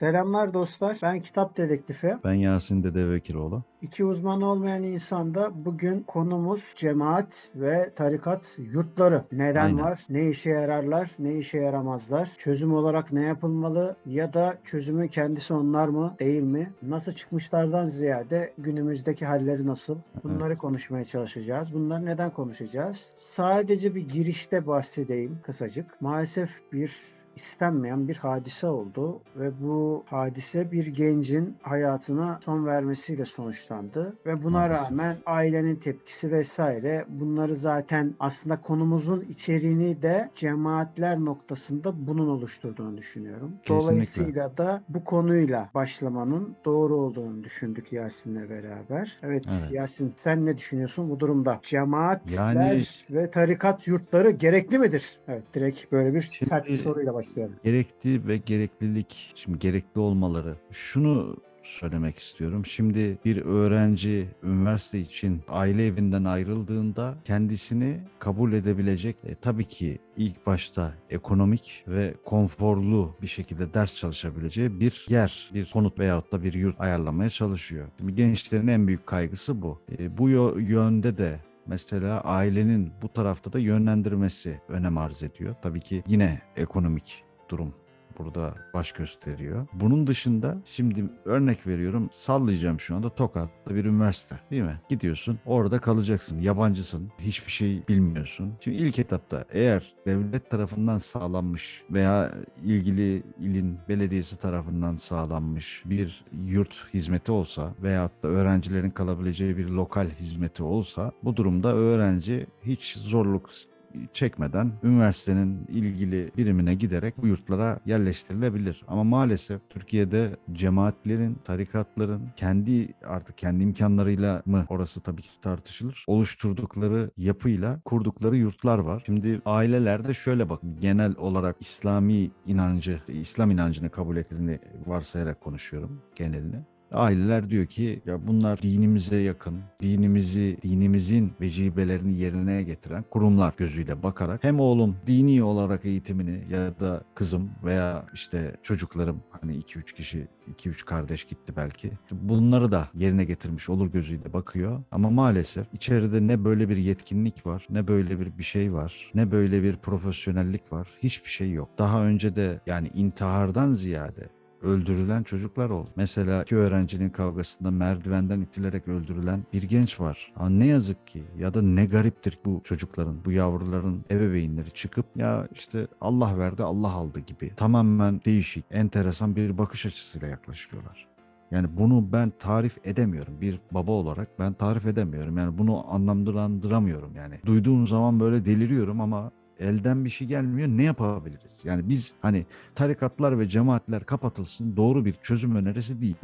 Selamlar dostlar. Ben Kitap Dedektifi. Ben Yasin Dede Vekiroğlu. İki uzman olmayan insanda bugün konumuz cemaat ve tarikat yurtları. Neden Aynen. var? Ne işe yararlar? Ne işe yaramazlar? Çözüm olarak ne yapılmalı? Ya da çözümü kendisi onlar mı? Değil mi? Nasıl çıkmışlardan ziyade günümüzdeki halleri nasıl? Bunları Evet. konuşmaya çalışacağız. Bunları neden konuşacağız? Sadece bir girişte bahsedeyim kısacık. Maalesef bir istenmeyen bir hadise oldu ve bu hadise bir gencin hayatına son vermesiyle sonuçlandı ve buna Maalesef. rağmen ailenin tepkisi vesaire bunları zaten aslında konumuzun içeriğini de cemaatler noktasında bunun oluşturduğunu düşünüyorum. Kesinlikle. Dolayısıyla da bu konuyla başlamanın doğru olduğunu düşündük Yasin'le beraber. Evet, Evet. Yasin sen ne düşünüyorsun bu durumda? Cemaatler Yani- ve tarikat yurtları gerekli midir? Evet direkt böyle bir Şimdi- sert bir soruyla başlayalım. Gerekli ve gereklilik, şimdi gerekli olmaları. Şunu söylemek istiyorum. Şimdi bir öğrenci üniversite için aile evinden ayrıldığında kendisini kabul edebilecek e, tabii ki ilk başta ekonomik ve konforlu bir şekilde ders çalışabileceği bir yer, bir konut veyahut da bir yurt ayarlamaya çalışıyor. Şimdi gençlerin en büyük kaygısı bu. E, bu yönde de Mesela ailenin bu tarafta da yönlendirmesi önem arz ediyor. Tabii ki yine ekonomik durum burada baş gösteriyor. Bunun dışında şimdi örnek veriyorum sallayacağım şu anda Tokat'ta bir üniversite değil mi? Gidiyorsun orada kalacaksın yabancısın hiçbir şey bilmiyorsun. Şimdi ilk etapta eğer devlet tarafından sağlanmış veya ilgili ilin belediyesi tarafından sağlanmış bir yurt hizmeti olsa veyahut da öğrencilerin kalabileceği bir lokal hizmeti olsa bu durumda öğrenci hiç zorluk çekmeden üniversitenin ilgili birimine giderek bu yurtlara yerleştirilebilir. Ama maalesef Türkiye'de cemaatlerin, tarikatların kendi artık kendi imkanlarıyla mı orası tabii ki tartışılır. Oluşturdukları yapıyla kurdukları yurtlar var. Şimdi ailelerde şöyle bak genel olarak İslami inancı, İslam inancını kabul ettiğini varsayarak konuşuyorum genelini. Aileler diyor ki ya bunlar dinimize yakın, dinimizi, dinimizin vecibelerini yerine getiren kurumlar gözüyle bakarak hem oğlum dini olarak eğitimini ya da kızım veya işte çocuklarım hani 2-3 kişi 2-3 kardeş gitti belki. Bunları da yerine getirmiş olur gözüyle bakıyor. Ama maalesef içeride ne böyle bir yetkinlik var, ne böyle bir bir şey var, ne böyle bir profesyonellik var. Hiçbir şey yok. Daha önce de yani intihardan ziyade öldürülen çocuklar oldu. Mesela iki öğrencinin kavgasında merdivenden itilerek öldürülen bir genç var. Ha, ne yazık ki ya da ne gariptir bu çocukların, bu yavruların ebeveynleri çıkıp ya işte Allah verdi Allah aldı gibi tamamen değişik, enteresan bir bakış açısıyla yaklaşıyorlar. Yani bunu ben tarif edemiyorum. Bir baba olarak ben tarif edemiyorum. Yani bunu anlamlandıramıyorum yani. Duyduğum zaman böyle deliriyorum ama elden bir şey gelmiyor. Ne yapabiliriz? Yani biz hani tarikatlar ve cemaatler kapatılsın doğru bir çözüm önerisi değil.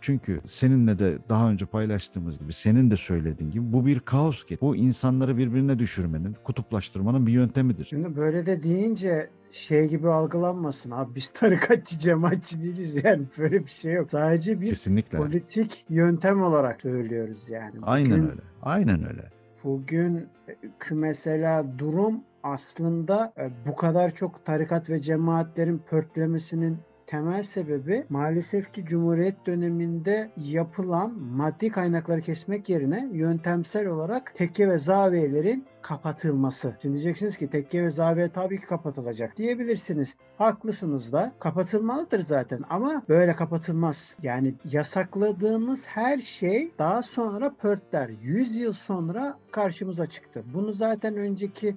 Çünkü seninle de daha önce paylaştığımız gibi senin de söylediğin gibi bu bir kaos ki. Bu insanları birbirine düşürmenin, kutuplaştırmanın bir yöntemidir. Şimdi böyle de deyince şey gibi algılanmasın abi biz tarikatçı cemaatçi değiliz yani böyle bir şey yok. Sadece bir Kesinlikle. politik yöntem olarak söylüyoruz yani. Aynen Bugün- öyle. Aynen öyle. Bugün e, mesela durum aslında e, bu kadar çok tarikat ve cemaatlerin pörtlemesinin temel sebebi maalesef ki Cumhuriyet döneminde yapılan maddi kaynakları kesmek yerine yöntemsel olarak tekke ve zaviyelerin kapatılması. Şimdi diyeceksiniz ki tekke ve zaviye tabii ki kapatılacak diyebilirsiniz. Haklısınız da kapatılmalıdır zaten ama böyle kapatılmaz. Yani yasakladığınız her şey daha sonra pörtler. 100 yıl sonra karşımıza çıktı. Bunu zaten önceki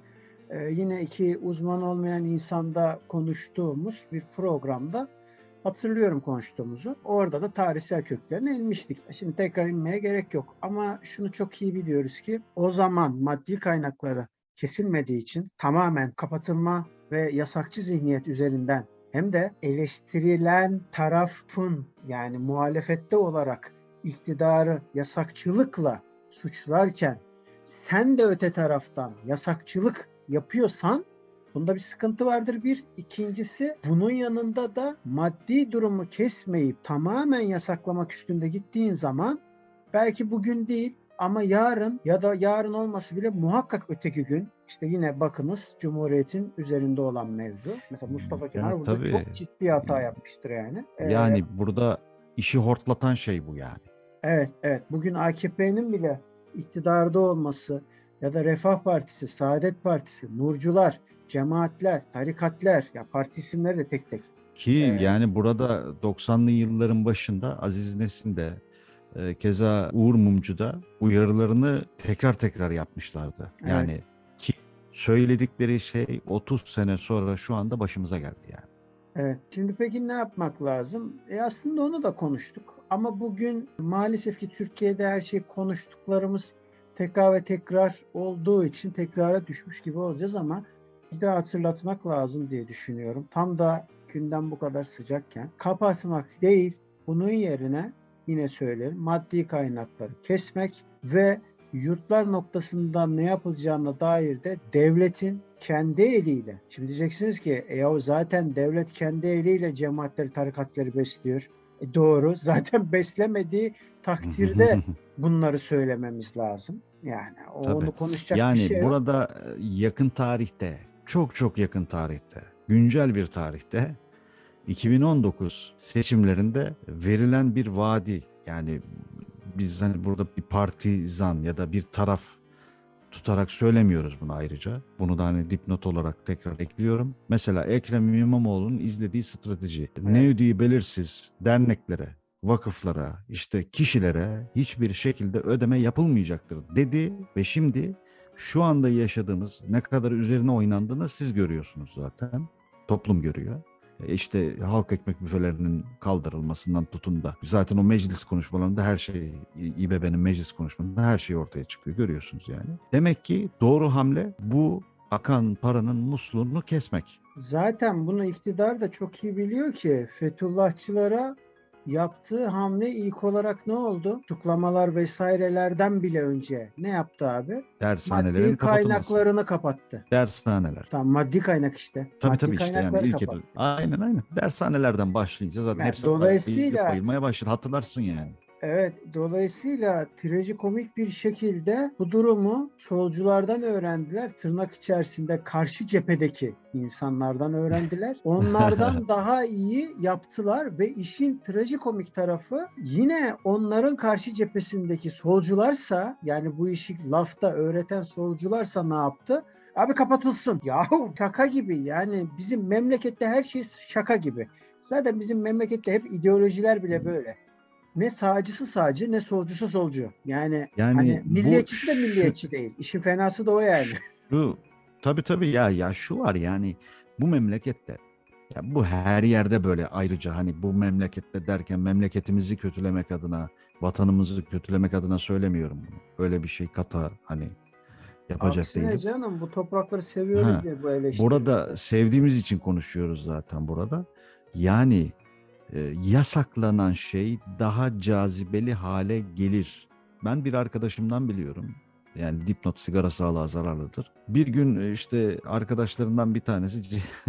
e, yine iki uzman olmayan insanda konuştuğumuz bir programda hatırlıyorum konuştuğumuzu. Orada da tarihsel köklerine inmiştik. Şimdi tekrar inmeye gerek yok. Ama şunu çok iyi biliyoruz ki o zaman maddi kaynakları kesilmediği için tamamen kapatılma ve yasakçı zihniyet üzerinden hem de eleştirilen tarafın yani muhalefette olarak iktidarı yasakçılıkla suçlarken sen de öte taraftan yasakçılık yapıyorsan bunda bir sıkıntı vardır bir. İkincisi bunun yanında da maddi durumu kesmeyip tamamen yasaklamak üstünde gittiğin zaman belki bugün değil Ama yarın ya da yarın olması bile muhakkak öteki gün işte yine bakınız Cumhuriyet'in üzerinde olan mevzu. Mesela Mustafa Ya Kemal burada tabii. çok ciddi hata yapmıştır yani. Ee, Yani burada işi hortlatan şey bu yani. Evet, evet. Bugün AKP'nin bile iktidarda olması ya da Refah Partisi, Saadet Partisi, Nurcular, cemaatler, tarikatler, ya parti isimleri de tek tek. Ki Ee, yani burada 90'lı yılların başında Aziz Nesin de e, keza Uğur Mumcu da uyarılarını tekrar tekrar yapmışlardı. Evet. Yani ki söyledikleri şey 30 sene sonra şu anda başımıza geldi yani. Evet. Şimdi peki ne yapmak lazım? E aslında onu da konuştuk. Ama bugün maalesef ki Türkiye'de her şey konuştuklarımız tekrar ve tekrar olduğu için tekrara düşmüş gibi olacağız ama bir daha hatırlatmak lazım diye düşünüyorum. Tam da gündem bu kadar sıcakken kapatmak değil, bunun yerine yine söylerim maddi kaynakları kesmek ve yurtlar noktasında ne yapılacağına dair de devletin kendi eliyle. Şimdi diyeceksiniz ki e yahu zaten devlet kendi eliyle cemaatleri, tarikatları besliyor. E doğru. Zaten beslemediği takdirde bunları söylememiz lazım. Yani Tabii. onu konuşacak yani bir şey yok. burada e, yakın tarihte, çok çok yakın tarihte, güncel bir tarihte 2019 seçimlerinde verilen bir vaadi yani biz hani burada bir partizan ya da bir taraf tutarak söylemiyoruz bunu ayrıca. Bunu da hani dipnot olarak tekrar ekliyorum. Mesela Ekrem İmamoğlu'nun izlediği strateji. Ne ödeği belirsiz derneklere, vakıflara, işte kişilere hiçbir şekilde ödeme yapılmayacaktır dedi ve şimdi şu anda yaşadığımız ne kadar üzerine oynandığını siz görüyorsunuz zaten. Toplum görüyor. E İşte halk ekmek büfelerinin kaldırılmasından tutun da zaten o meclis konuşmalarında her şey İBB'nin meclis konuşmalarında her şey ortaya çıkıyor görüyorsunuz yani. Demek ki doğru hamle bu akan paranın musluğunu kesmek. Zaten bunu iktidar da çok iyi biliyor ki Fethullahçılara yaptığı hamle ilk olarak ne oldu? Tutuklamalar vesairelerden bile önce ne yaptı abi? Dershanelerin Maddi kaynaklarını kapattı. Dershaneler. Tamam maddi kaynak işte. Tabii maddi tabii işte yani ilk kapattı. Aynen aynen. Dershanelerden başlayınca zaten Yani hepsi dolayısıyla- bayılmaya başladı. Hatırlarsın yani. Evet, dolayısıyla trajikomik bir şekilde bu durumu solculardan öğrendiler. Tırnak içerisinde karşı cephedeki insanlardan öğrendiler. Onlardan daha iyi yaptılar ve işin trajikomik tarafı yine onların karşı cephesindeki solcularsa yani bu işi lafta öğreten solcularsa ne yaptı? Abi kapatılsın. Yahu şaka gibi yani bizim memlekette her şey şaka gibi. Zaten bizim memlekette hep ideolojiler bile böyle ne sağcısı sağcı ne solcusu solcu. Yani, Yani hani milliyetçisi de şu- milliyetçi değil. İşin fenası da o yani. Şu tabii tabii ya ya şu var yani bu memlekette ya bu her yerde böyle ayrıca hani bu memlekette derken memleketimizi kötülemek adına vatanımızı kötülemek adına söylemiyorum bunu. Öyle bir şey kata hani yapacak Aksine değilim. canım bu toprakları seviyoruz Ha, diye bu eleştiri. Burada sevdiğimiz için konuşuyoruz zaten burada. Yani e, yasaklanan şey daha cazibeli hale gelir. Ben bir arkadaşımdan biliyorum. Yani dipnot sigara sağlığa zararlıdır. Bir gün e, işte arkadaşlarından bir tanesi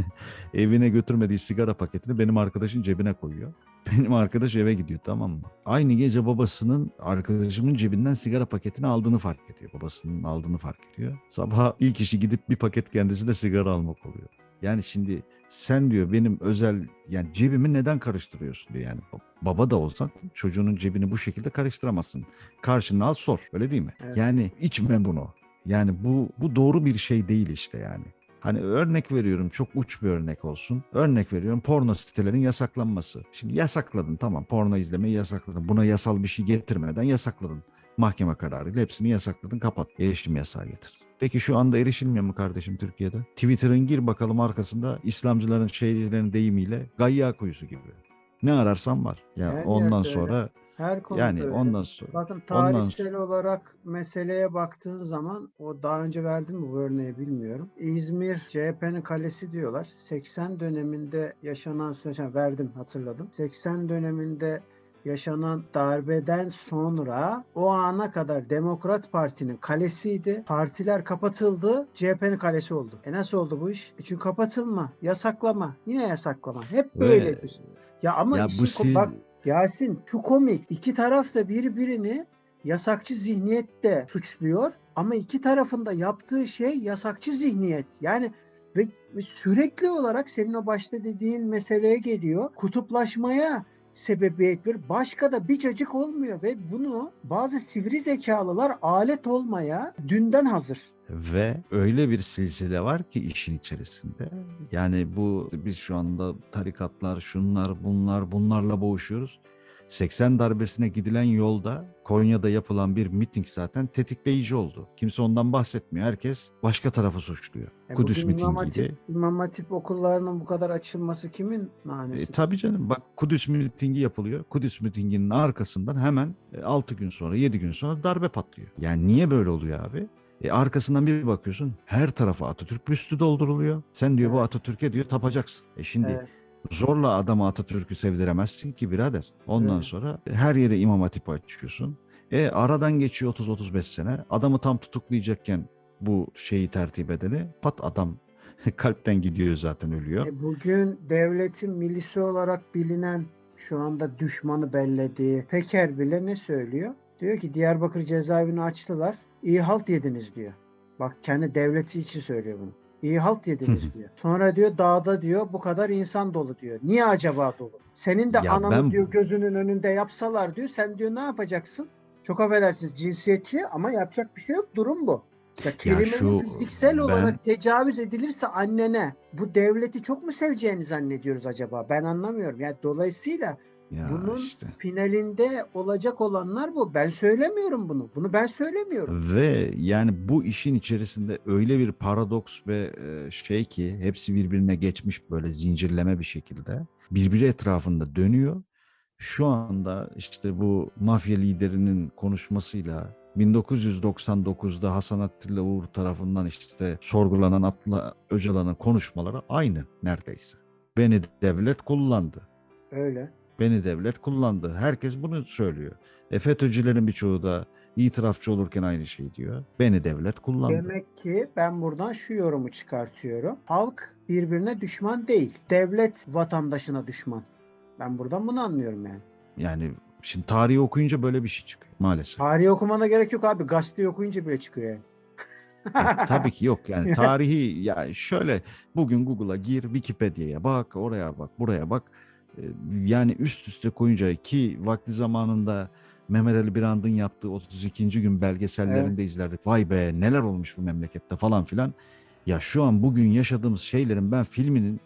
evine götürmediği sigara paketini benim arkadaşın cebine koyuyor. Benim arkadaş eve gidiyor tamam mı? Aynı gece babasının arkadaşımın cebinden sigara paketini aldığını fark ediyor. Babasının aldığını fark ediyor. Sabah ilk işi gidip bir paket kendisine sigara almak oluyor. Yani şimdi sen diyor benim özel yani cebimi neden karıştırıyorsun diyor yani. Baba da olsan çocuğunun cebini bu şekilde karıştıramazsın. Karşına al sor öyle değil mi? Evet. Yani içme bunu. Yani bu bu doğru bir şey değil işte yani. Hani örnek veriyorum çok uç bir örnek olsun. Örnek veriyorum porno sitelerin yasaklanması. Şimdi yasakladın tamam porno izlemeyi yasakladın. Buna yasal bir şey getirmeden yasakladın. Mahkeme kararıyla hepsini yasakladın kapat. Erişim yasağı getirdin. Peki şu anda erişilmiyor mu kardeşim Türkiye'de? Twitter'ın gir bakalım arkasında İslamcıların şeylerin deyimiyle gayya kuyusu gibi. Ne ararsan var. Ya Her ondan yerde öyle. sonra Her konuda yani öyle. ondan sonra Bakın ondan tarihsel olarak meseleye baktığın zaman o daha önce verdim mi bu örneği bilmiyorum. İzmir CHP'nin kalesi diyorlar. 80 döneminde yaşanan süreçten verdim hatırladım. 80 döneminde yaşanan darbeden sonra o ana kadar Demokrat Parti'nin kalesiydi. Partiler kapatıldı. CHP'nin kalesi oldu. E nasıl oldu bu iş? E çünkü kapatılma, yasaklama, yine yasaklama. Hep Ve- böyledir. Ya ama ya bu siz bak Yasin şu komik. İki taraf da birbirini yasakçı zihniyet de suçluyor ama iki tarafında yaptığı şey yasakçı zihniyet. Yani ve sürekli olarak senin o başta dediğin meseleye geliyor. Kutuplaşmaya sebebiyet verir. Başka da bir cacık olmuyor ve bunu bazı sivri zekalılar alet olmaya dünden hazır. Ve öyle bir silsile var ki işin içerisinde. Yani bu biz şu anda tarikatlar, şunlar, bunlar, bunlarla boğuşuyoruz. 80 darbesine gidilen yolda Konya'da yapılan bir miting zaten tetikleyici oldu. Kimse ondan bahsetmiyor. Herkes başka tarafı suçluyor. E Kudüs İmam mitingiydi. Hatip, İmam Hatip okullarının bu kadar açılması kimin E, nanesi? tabii canım bak Kudüs mitingi yapılıyor. Kudüs mitinginin arkasından hemen 6 gün sonra 7 gün sonra darbe patlıyor. Yani niye böyle oluyor abi? E arkasından bir bakıyorsun her tarafa Atatürk büstü dolduruluyor. Sen diyor bu Evet. Atatürk'e diyor tapacaksın. E şimdi Evet. Zorla adama Atatürk'ü sevdiremezsin ki birader. Ondan Evet. sonra her yere İmam Hatip açıyorsun. E aradan geçiyor 30-35 sene. Adamı tam tutuklayacakken bu şeyi tertip edeni pat adam kalpten gidiyor zaten ölüyor. E bugün devletin milisi olarak bilinen şu anda düşmanı bellediği Peker bile ne söylüyor? Diyor ki Diyarbakır cezaevini açtılar. İyi halt yediniz diyor. Bak kendi devleti için söylüyor bunu. İyi halt yediniz diyor. Sonra diyor dağda diyor bu kadar insan dolu diyor. Niye acaba dolu? Senin de Ya ananı ben- diyor gözünün önünde yapsalar diyor. Sen diyor ne yapacaksın? Çok affedersiniz cinsiyetçi ama yapacak bir şey yok. Durum bu. Ya kelimenin şu- fiziksel ben- olarak tecavüz edilirse annene bu devleti çok mu seveceğini zannediyoruz acaba? Ben anlamıyorum. Yani dolayısıyla Ya bunun işte. finalinde olacak olanlar bu. Ben söylemiyorum bunu. Bunu ben söylemiyorum. Ve yani bu işin içerisinde öyle bir paradoks ve e, şey ki hepsi birbirine geçmiş böyle zincirleme bir şekilde birbiri etrafında dönüyor. Şu anda işte bu mafya liderinin konuşmasıyla 1999'da Hasan Attila Uğur tarafından işte sorgulanan Abdullah Öcalan'ın konuşmaları aynı neredeyse. Beni devlet kullandı. Öyle. Beni devlet kullandı. Herkes bunu söylüyor. E FETÖ'cülerin birçoğu da itirafçı olurken aynı şey diyor. Beni devlet kullandı. Demek ki ben buradan şu yorumu çıkartıyorum. Halk birbirine düşman değil. Devlet vatandaşına düşman. Ben buradan bunu anlıyorum yani. Yani şimdi tarihi okuyunca böyle bir şey çıkıyor maalesef. Tarihi okumana gerek yok abi. Gazete okuyunca bile çıkıyor yani. Ya, tabii ki yok yani tarihi ya şöyle bugün Google'a gir Wikipedia'ya bak oraya bak buraya bak yani üst üste koyunca ki vakti zamanında Mehmet Ali Birand'ın yaptığı 32. gün belgesellerinde izlerdik. Vay be neler olmuş bu memlekette falan filan. Ya şu an bugün yaşadığımız şeylerin ben filminin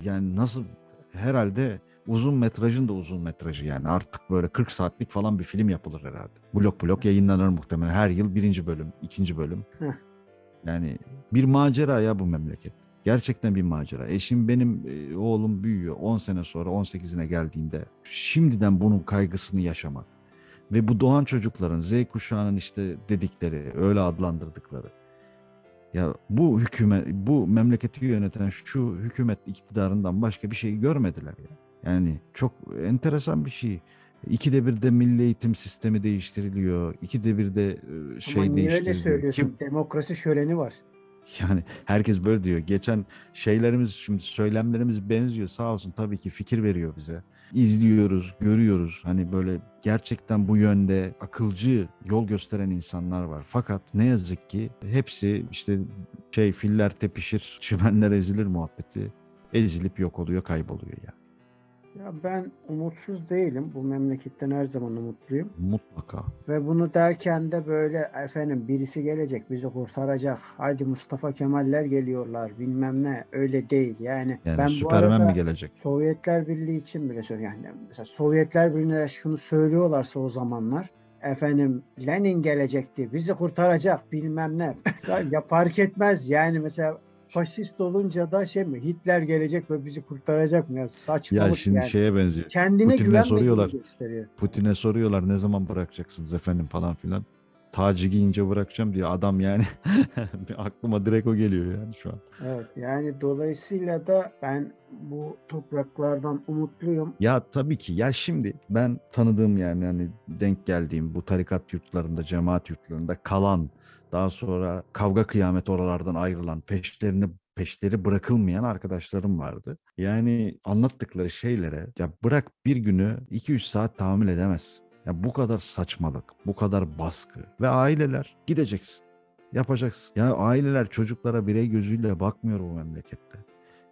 yani nasıl herhalde uzun metrajın da uzun metrajı yani artık böyle 40 saatlik falan bir film yapılır herhalde. Blok blok yayınlanır muhtemelen her yıl birinci bölüm, ikinci bölüm. Yani bir macera ya bu memleket. Gerçekten bir macera. E şimdi benim e, oğlum büyüyor. 10 sene sonra 18'ine geldiğinde şimdiden bunun kaygısını yaşamak ve bu doğan çocukların Z kuşağının işte dedikleri, öyle adlandırdıkları ya bu hükümet, bu memleketi yöneten şu hükümet iktidarından başka bir şey görmediler ya. Yani çok enteresan bir şey. İkide bir de milli eğitim sistemi değiştiriliyor. İkide bir de e, şey Ama niye öyle değiştiriliyor. söylüyorsun? Kim- Demokrasi şöleni var. yani herkes böyle diyor. Geçen şeylerimiz şimdi söylemlerimiz benziyor. Sağ olsun tabii ki fikir veriyor bize. İzliyoruz, görüyoruz. Hani böyle gerçekten bu yönde akılcı yol gösteren insanlar var. Fakat ne yazık ki hepsi işte şey filler tepişir, çimenler ezilir muhabbeti ezilip yok oluyor, kayboluyor ya. Ya ben umutsuz değilim. Bu memleketten her zaman umutluyum. Mutlaka. Ve bunu derken de böyle efendim birisi gelecek bizi kurtaracak. Haydi Mustafa Kemaller geliyorlar bilmem ne. Öyle değil yani. Yani ben bu arada mi gelecek? Sovyetler Birliği için bile söylüyorum. Yani mesela Sovyetler Birliği'ne şunu söylüyorlarsa o zamanlar efendim Lenin gelecekti bizi kurtaracak bilmem ne. ya fark etmez yani mesela faşist olunca da şey mi Hitler gelecek ve bizi kurtaracak mı ya saçmalık Ya şimdi yani. şeye benziyor. Kendine Putin'e soruyorlar. Putin'e soruyorlar ne zaman bırakacaksınız efendim falan filan. Tacı giyince bırakacağım diyor adam yani. Aklıma direkt o geliyor yani şu an. Evet yani dolayısıyla da ben bu topraklardan umutluyum. Ya tabii ki ya şimdi ben tanıdığım yani hani denk geldiğim bu tarikat yurtlarında, cemaat yurtlarında kalan daha sonra kavga kıyamet oralardan ayrılan peşlerini peşleri bırakılmayan arkadaşlarım vardı. Yani anlattıkları şeylere ya bırak bir günü 2-3 saat tahammül edemezsin. Ya bu kadar saçmalık, bu kadar baskı ve aileler gideceksin. Yapacaksın. Ya aileler çocuklara birey gözüyle bakmıyor bu memlekette.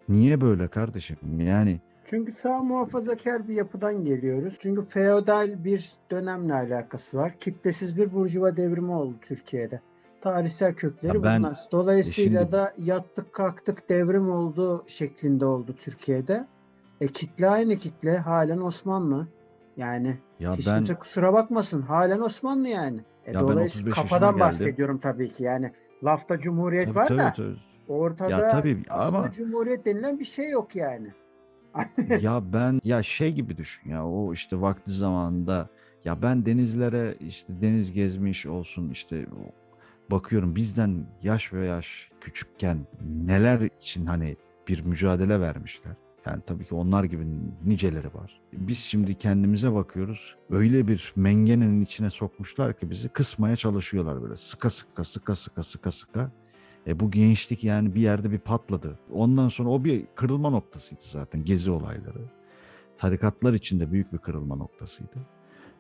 Niye böyle kardeşim? Yani Çünkü sağ muhafazakar bir yapıdan geliyoruz. Çünkü feodal bir dönemle alakası var. Kitlesiz bir burjuva devrimi oldu Türkiye'de. Tarihsel kökleri Ya ben- bunlar. Dolayısıyla şimdi- da yattık kalktık devrim oldu şeklinde oldu Türkiye'de. E kitle aynı kitle halen Osmanlı. Yani ya hiç ben kimse kusura bakmasın halen Osmanlı yani. E Ya ben dolayısıyla 35 yaşına kafadan geldim. bahsediyorum tabii ki. Yani lafta cumhuriyet tabii, var tabii, da tabii. ortada Ya tabii aslında ama cumhuriyet denilen bir şey yok yani. ya ben ya şey gibi düşün ya o işte vakti zamanında ya ben denizlere işte deniz gezmiş olsun işte o- bakıyorum bizden yaş ve yaş küçükken neler için hani bir mücadele vermişler. Yani tabii ki onlar gibi niceleri var. Biz şimdi kendimize bakıyoruz. Öyle bir mengenenin içine sokmuşlar ki bizi kısmaya çalışıyorlar böyle. Sıka sıka sıka sıka sıka sıka. E bu gençlik yani bir yerde bir patladı. Ondan sonra o bir kırılma noktasıydı zaten gezi olayları. Tarikatlar içinde büyük bir kırılma noktasıydı.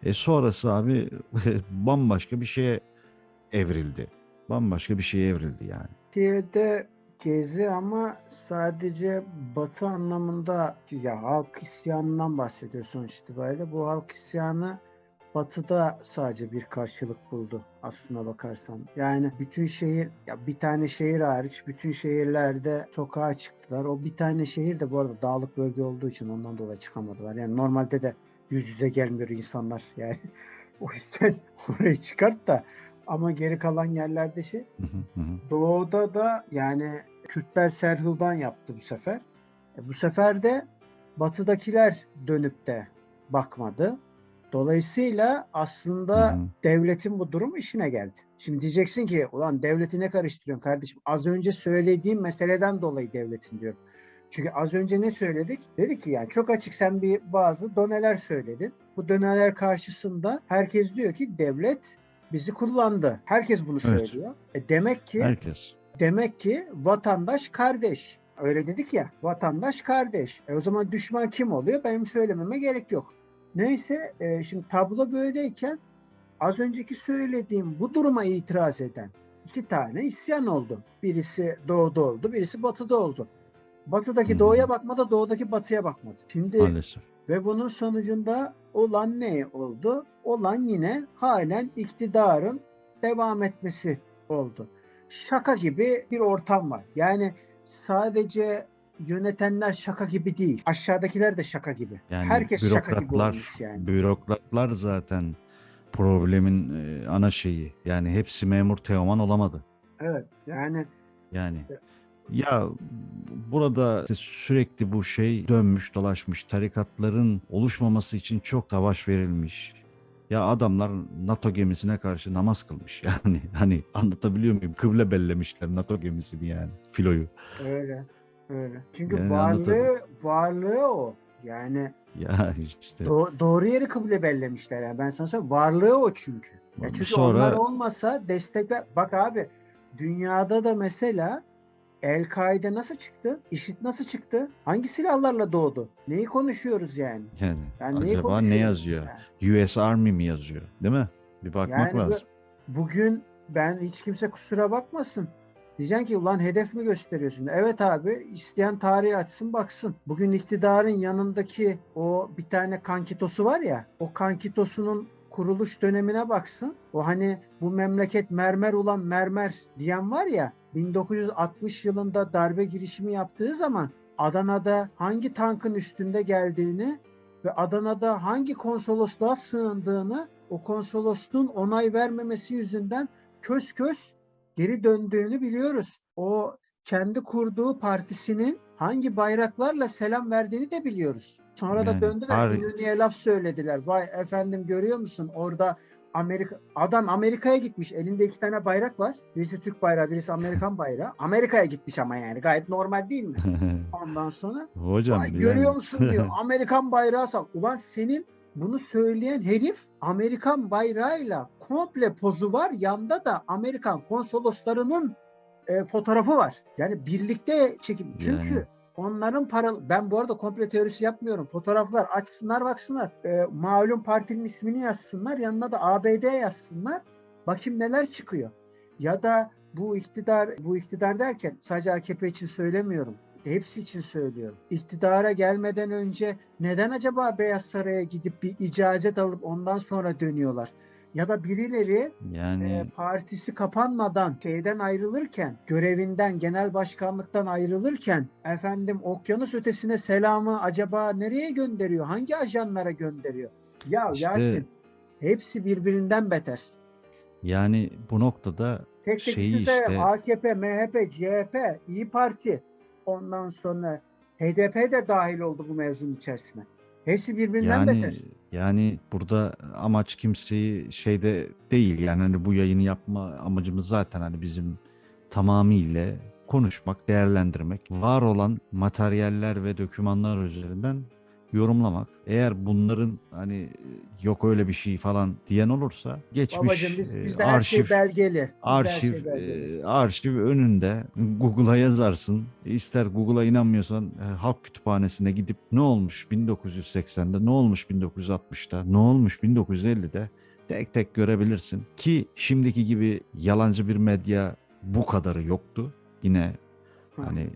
E sonrası abi bambaşka bir şeye evrildi. Bambaşka bir şeye evrildi yani. Türkiye'de gezi ama sadece batı anlamında ya halk isyanından bahsediyor sonuç itibariyle. Bu halk isyanı batıda sadece bir karşılık buldu aslına bakarsan. Yani bütün şehir ya bir tane şehir hariç bütün şehirlerde sokağa çıktılar. O bir tane şehir de bu arada dağlık bölge olduğu için ondan dolayı çıkamadılar. Yani normalde de yüz yüze gelmiyor insanlar yani. O yüzden orayı çıkart da ama geri kalan yerlerde şey. Doğu'da da yani Kürtler Serhıl'dan yaptı bu sefer. E, bu sefer de Batı'dakiler dönüp de bakmadı. Dolayısıyla aslında hı. devletin bu durum işine geldi. Şimdi diyeceksin ki ulan devleti ne karıştırıyorsun kardeşim? Az önce söylediğim meseleden dolayı devletin diyorum. Çünkü az önce ne söyledik? Dedik ki yani çok açık sen bir bazı doneler söyledin. Bu doneler karşısında herkes diyor ki devlet bizi kullandı. Herkes bunu Evet. söylüyor. E demek ki Herkes. demek ki vatandaş kardeş. Öyle dedik ya. Vatandaş kardeş. E o zaman düşman kim oluyor? Benim söylememe gerek yok. Neyse e, şimdi tablo böyleyken az önceki söylediğim bu duruma itiraz eden iki tane isyan oldu. Birisi doğuda oldu, birisi batıda oldu. Batıdaki Hı. doğuya bakmadı, doğudaki batıya bakmadı. Şimdi Maalesef. ve bunun sonucunda olan ne oldu? Olan yine halen iktidarın devam etmesi oldu. Şaka gibi bir ortam var. Yani sadece yönetenler şaka gibi değil. Aşağıdakiler de şaka gibi. Yani Herkes şaka gibi olmuş yani. bürokratlar zaten problemin e, ana şeyi. Yani hepsi memur Teoman olamadı. Evet. Yani Yani ya burada işte sürekli bu şey dönmüş dolaşmış tarikatların oluşmaması için çok savaş verilmiş. Ya adamlar NATO gemisine karşı namaz kılmış yani hani anlatabiliyor muyum? Kıble bellemişler NATO gemisini yani filoyu. öyle. Öyle. Çünkü Yani varlığı varlığı o. Yani Ya işte do- doğru yeri kıble bellemişler yani. Ben sana söyleyeyim. Varlığı o çünkü. Ya çünkü sonra onlar olmasa destekler. Bak abi dünyada da mesela El-Kaide nasıl çıktı? IŞİD nasıl çıktı? Hangi silahlarla doğdu? Neyi konuşuyoruz yani? yani Yani neyi acaba ne yazıyor? yani? US Army mi yazıyor? Değil mi? Bir bakmak Yani bu- lazım. Bugün ben hiç kimse kusura bakmasın. Diyeceksin ki ulan hedef mi gösteriyorsun? Evet abi isteyen tarihi açsın baksın. Bugün iktidarın yanındaki o bir tane kankitosu var ya o kankitosunun kuruluş dönemine baksın. O hani bu memleket mermer ulan mermer diyen var ya 1960 yılında darbe girişimi yaptığı zaman Adana'da hangi tankın üstünde geldiğini ve Adana'da hangi konsolosluğa sığındığını o konsolosluğun onay vermemesi yüzünden kös kös geri döndüğünü biliyoruz. O kendi kurduğu partisinin hangi bayraklarla selam verdiğini de biliyoruz. Sonra da Yani döndüler tarih- İnönü'ye laf söylediler. Vay efendim görüyor musun orada Amerika adam Amerika'ya gitmiş. Elinde iki tane bayrak var. Birisi Türk bayrağı, birisi Amerikan bayrağı. Amerika'ya gitmiş ama yani gayet normal değil mi? Ondan sonra Hocam Vay, görüyor musun diyor. Amerikan bayrağı sal. Ulan senin bunu söyleyen herif Amerikan bayrağıyla komple pozu var. Yanda da Amerikan konsoloslarının e, fotoğrafı var. Yani birlikte çekim. Çünkü Yani. Onların paralı. Ben bu arada komple teorisi yapmıyorum. Fotoğraflar açsınlar baksınlar. Ee, malum partinin ismini yazsınlar. Yanına da ABD yazsınlar. Bakayım neler çıkıyor. Ya da bu iktidar, bu iktidar derken sadece AKP için söylemiyorum. Hepsi için söylüyorum. İktidara gelmeden önce neden acaba Beyaz Saray'a gidip bir icazet alıp ondan sonra dönüyorlar? Ya da birileri Yani e, partisi kapanmadan şeyden ayrılırken, görevinden, genel başkanlıktan ayrılırken efendim okyanus ötesine selamı acaba nereye gönderiyor? Hangi ajanlara gönderiyor? Ya İşte- Yasin hepsi birbirinden beter. yani bu noktada Tek tek şeyi düşünsene işte AKP, MHP, CHP, İyi Parti ondan sonra HDP de dahil oldu bu mevzunun içerisine. Hepsi birbirinden yani beter. Yani burada amaç kimseyi şeyde değil. Yani hani bu yayını yapma amacımız zaten hani bizim tamamıyla konuşmak, değerlendirmek, var olan materyaller ve dokümanlar üzerinden yorumlamak. Eğer bunların hani yok öyle bir şey falan diyen olursa geçmiş Babacım biz, e, bizde her şey arşiv belgeli. Her arşiv şey belgeli. arşiv önünde Google'a yazarsın. İster Google'a inanmıyorsan e, halk kütüphanesine gidip ne olmuş 1980'de, ne olmuş 1960'da, ne olmuş 1950'de tek tek görebilirsin. Ki şimdiki gibi yalancı bir medya bu kadarı yoktu. Yine Ha. hani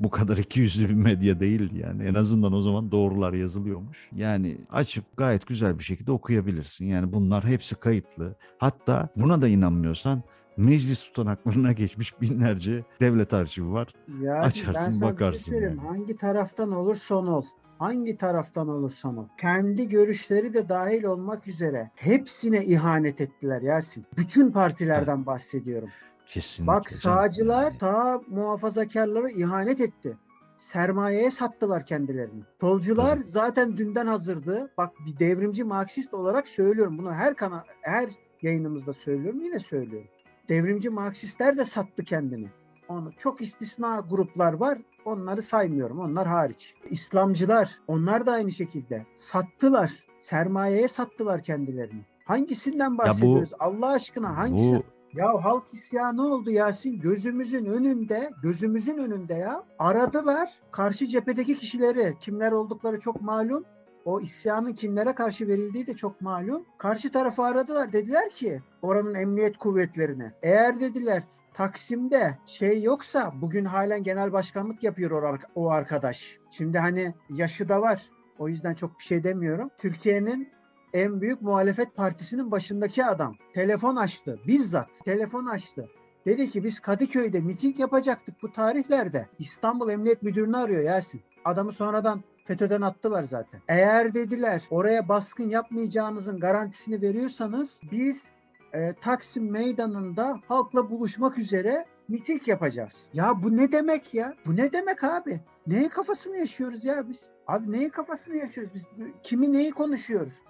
bu kadar ikiyüzlü bir medya değildi yani. En azından o zaman doğrular yazılıyormuş. Yani açıp gayet güzel bir şekilde okuyabilirsin. Yani bunlar hepsi kayıtlı. Hatta buna da inanmıyorsan meclis tutanaklarına geçmiş binlerce devlet arşivi var. Ya ben Açarsın, bir şey bakarsın yani. Hangi taraftan olursan ol. Hangi taraftan olursan ol. Kendi görüşleri de dahil olmak üzere hepsine ihanet ettiler Yasin. Bütün partilerden bahsediyorum. Kesinlikle. Bak sağcılar sağ muhafazakarlara ihanet etti. Sermayeye sattılar kendilerini. Solcular Tabii. zaten dünden hazırdı. Bak bir devrimci Marksist olarak söylüyorum. Bunu her kana her yayınımızda söylüyorum. Yine söylüyorum. Devrimci Marksistler de sattı kendini. Onu çok istisna gruplar var. Onları saymıyorum. Onlar hariç. İslamcılar onlar da aynı şekilde sattılar. Sermayeye sattılar kendilerini. Hangisinden bahsediyoruz? Allah aşkına hangisi? bu Ya halk isyanı oldu Yasin. Gözümüzün önünde, gözümüzün önünde ya. Aradılar karşı cephedeki kişileri. Kimler oldukları çok malum. O isyanın kimlere karşı verildiği de çok malum. Karşı tarafı aradılar. Dediler ki oranın emniyet kuvvetlerine. Eğer dediler Taksim'de şey yoksa bugün halen genel başkanlık yapıyor o, ark- o arkadaş. Şimdi hani yaşı da var. O yüzden çok bir şey demiyorum. Türkiye'nin en büyük muhalefet partisinin başındaki adam telefon açtı. Bizzat telefon açtı. Dedi ki biz Kadıköy'de miting yapacaktık bu tarihlerde. İstanbul Emniyet Müdürünü arıyor Yasin. Adamı sonradan FETÖ'den attılar zaten. Eğer dediler oraya baskın yapmayacağınızın garantisini veriyorsanız biz e, Taksim Meydanı'nda halkla buluşmak üzere miting yapacağız. Ya bu ne demek ya? Bu ne demek abi? Neyin kafasını yaşıyoruz ya biz? Abi neyin kafasını yaşıyoruz biz? Kimi neyi konuşuyoruz?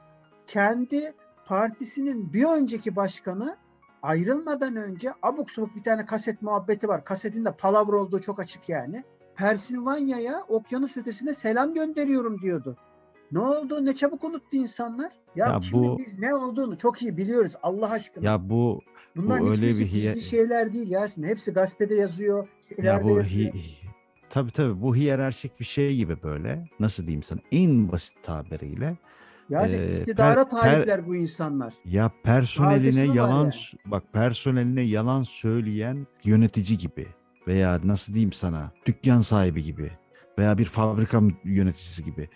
Kendi partisinin bir önceki başkanı ayrılmadan önce abuk subuk bir tane kaset muhabbeti var. Kasetin de palavra olduğu çok açık yani. Pensilvanya'ya okyanus ötesine selam gönderiyorum diyordu. Ne oldu? Ne çabuk unuttu insanlar. Ya, Ya kimin bu- biz ne olduğunu çok iyi biliyoruz Allah aşkına. ya bu Bunların bu öyle bir hiye- şeyler değil Yasin. Hepsi gazetede yazıyor. Ya bu yazıyor. hi, tabii tabii bu hiyerarşik bir şey gibi böyle. Nasıl diyeyim sana? En basit tabiriyle. Yasin Ee, iktidara per- per- talipler bu insanlar. Ya personeline yalan yani. bak personeline yalan söyleyen yönetici gibi veya nasıl diyeyim sana dükkan sahibi gibi veya bir fabrika yöneticisi gibi.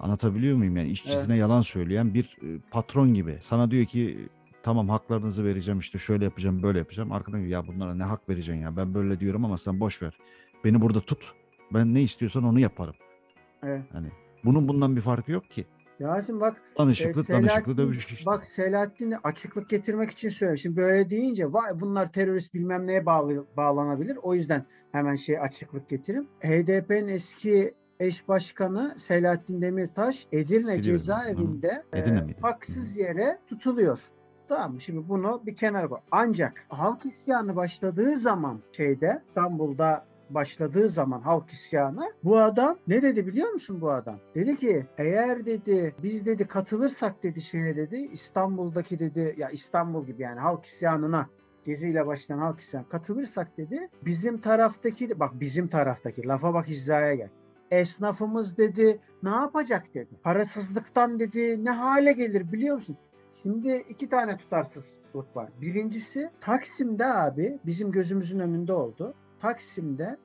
Anlatabiliyor muyum yani işçisine yalan söyleyen bir e, patron gibi. Sana diyor ki tamam haklarınızı vereceğim işte şöyle yapacağım böyle yapacağım. Arkadan ya bunlara ne hak vereceksin ya ben böyle diyorum ama sen boş ver. Beni burada tut. Ben ne istiyorsan onu yaparım. Evet. Hani bunun bundan bir farkı yok ki. Yasin bak Danışıklı E, danışıklı Selahattin- dövüş işte. Bak Selahattin'i açıklık getirmek için söylüyorum. Şimdi böyle deyince vay bunlar terörist bilmem neye bağlı, bağlanabilir. O yüzden hemen şey açıklık getireyim. HDP'nin eski eş başkanı Selahattin Demirtaş Edirne Silivri. cezaevinde Hı. Edirne e, haksız yere tutuluyor. Tamam mı? şimdi bunu bir kenara koy. Ancak halk isyanı başladığı zaman şeyde İstanbul'da başladığı zaman halk isyanı bu adam ne dedi biliyor musun bu adam? Dedi ki eğer dedi biz dedi katılırsak dedi şeye dedi İstanbul'daki dedi ya İstanbul gibi yani halk isyanına geziyle başlayan halk isyanı katılırsak dedi bizim taraftaki bak bizim taraftaki lafa bak hizaya gel. esnafımız dedi ne yapacak dedi. Parasızlıktan dedi ne hale gelir biliyor musun? Şimdi iki tane tutarsızlık var. Birincisi Taksim'de abi bizim gözümüzün önünde oldu. Taksim'de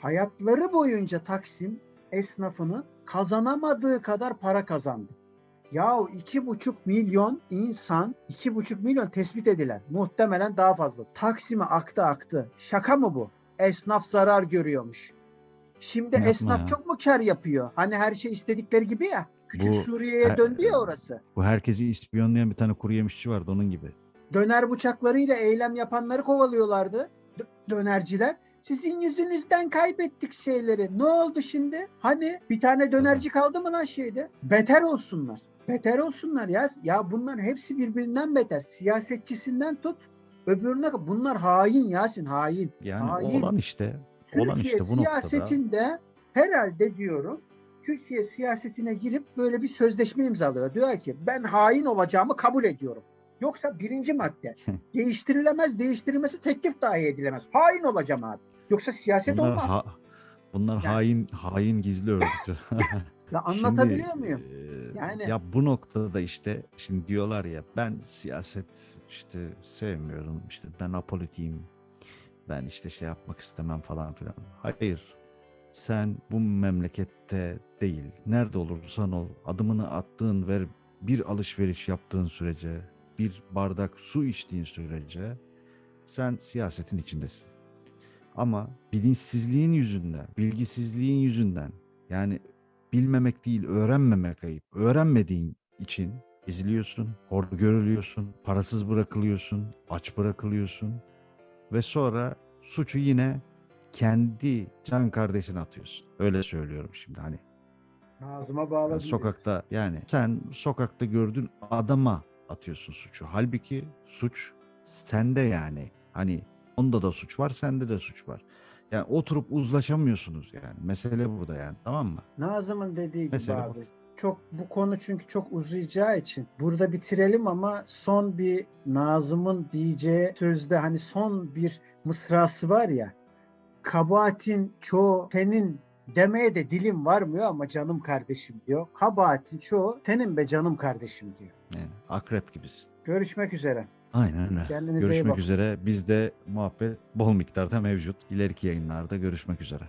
hayatları boyunca Taksim esnafının kazanamadığı kadar para kazandı. Yahu iki buçuk milyon insan, iki buçuk milyon tespit edilen, muhtemelen daha fazla. Taksim'e aktı aktı. Şaka mı bu? Esnaf zarar görüyormuş. Şimdi Yapma esnaf ya. çok mu kar yapıyor? Hani her şey istedikleri gibi ya. Küçük Bu- Suriye'ye döndü ya orası. Bu herkesi ispiyonlayan bir tane kuru yemişçi vardı onun gibi. Döner bıçaklarıyla eylem yapanları kovalıyorlardı. Dö- dönerciler. Sizin yüzünüzden kaybettik şeyleri. Ne oldu şimdi? Hani bir tane dönerci kaldı mı lan şeyde? Beter olsunlar. Beter olsunlar ya. Ya bunların hepsi birbirinden beter. Siyasetçisinden tut. Öbürüne bunlar hain Yasin hain. Yani Hain. olan işte olan Türkiye işte bu noktada. siyasetinde herhalde diyorum Türkiye siyasetine girip böyle bir sözleşme imzalıyor. Diyor ki ben hain olacağımı kabul ediyorum. Yoksa birinci madde değiştirilemez, değiştirilmesi teklif dahi edilemez. Hain olacağım abi. Yoksa siyaset Bunlar, olmaz. ha- bunlar Yani- hain hain gizli örgütü. ya anlatabiliyor Şimdi, muyum? Yani- ya bu noktada işte şimdi diyorlar ya ben siyaset işte sevmiyorum işte ben apolitiyim. Ben işte şey yapmak istemem falan filan. Hayır. Sen bu memlekette değil. Nerede olursan ol adımını attığın ve bir alışveriş yaptığın sürece, bir bardak su içtiğin sürece sen siyasetin içindesin. Ama bilinçsizliğin yüzünden, bilgisizliğin yüzünden yani bilmemek değil öğrenmemek ayıp. Öğrenmediğin için eziliyorsun, hor görülüyorsun, parasız bırakılıyorsun, aç bırakılıyorsun ve sonra suçu yine kendi can kardeşine atıyorsun. Öyle söylüyorum şimdi hani. Ağzıma bağladım. Yani sokakta yani sen sokakta gördüğün adama atıyorsun suçu. Halbuki suç sende yani. Hani onda da suç var, sende de suç var. Yani oturup uzlaşamıyorsunuz yani. Mesele burada yani tamam mı? Nazım'ın dediği gibi Mesela bu. abi. Çok bu konu çünkü çok uzayacağı için burada bitirelim ama son bir Nazım'ın diyeceği sözde hani son bir mısrası var ya. Kabahatin çoğu senin demeye de dilim varmıyor ama canım kardeşim diyor. Kabahatin çoğu senin be canım kardeşim diyor. Yani akrep gibisin. Görüşmek üzere. Aynen öyle. Kendinize Görüşmek üzere. Bizde muhabbet bol miktarda mevcut. İleriki yayınlarda görüşmek üzere.